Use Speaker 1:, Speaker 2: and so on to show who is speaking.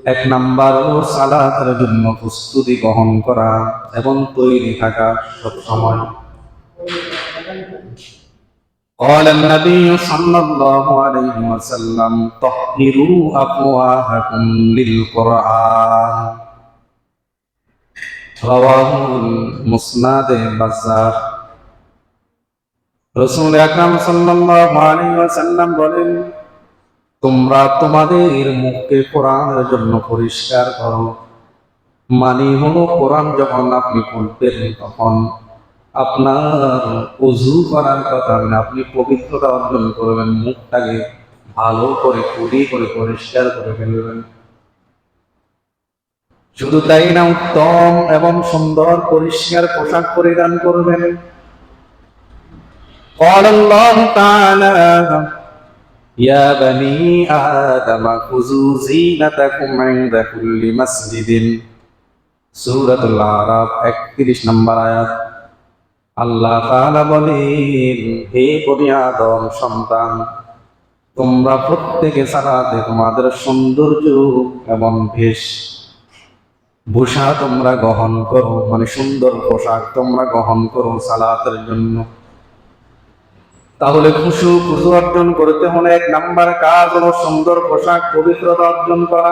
Speaker 1: এক নাম্বার হলো সালাতের জন্য প্রস্তুতি গ্রহণ করা এবং তৈরি থাকা সব সময় قال النبي صلى الله عليه وسلم طهروا أفواهكم للقرآن رواه المسند بزار রসুল আকরাম সাল্লাল্লাহু আলাইহি ওয়াসাল্লাম বলেন তোমরা তোমাদের মুখকে কোরআনের জন্য পরিষ্কার করো মানে হলো কোরআন যখন আপনি পড়বেন তখন আপনার অজু করার কথা মানে আপনি পবিত্রতা অর্জন করবেন মুখটাকে ভালো করে কুড়ি করে পরিষ্কার করে ফেলবেন শুধু তাই না উত্তম এবং সুন্দর পরিষ্কার পোশাক পরিধান করবেন قال الله تعالى يا بني آدم خذوا زينتكم عند كل مسجد سورة الأعراف 31 নম্বর আয়াত আল্লাহ তাআলা বলেন হে বনি আদম সন্তান তোমরা প্রত্যেকে সালাতে তোমাদের সৌন্দর্য এবং বেশ ভূষা তোমরা গ্রহণ করো মানে সুন্দর পোশাক তোমরা গ্রহণ করো সালাতের জন্য তাহলে খুশু খুশু অর্জন করতে হলে এক নাম্বার কাজ হলো সুন্দর পোশাক পবিত্রতা অর্জন করা।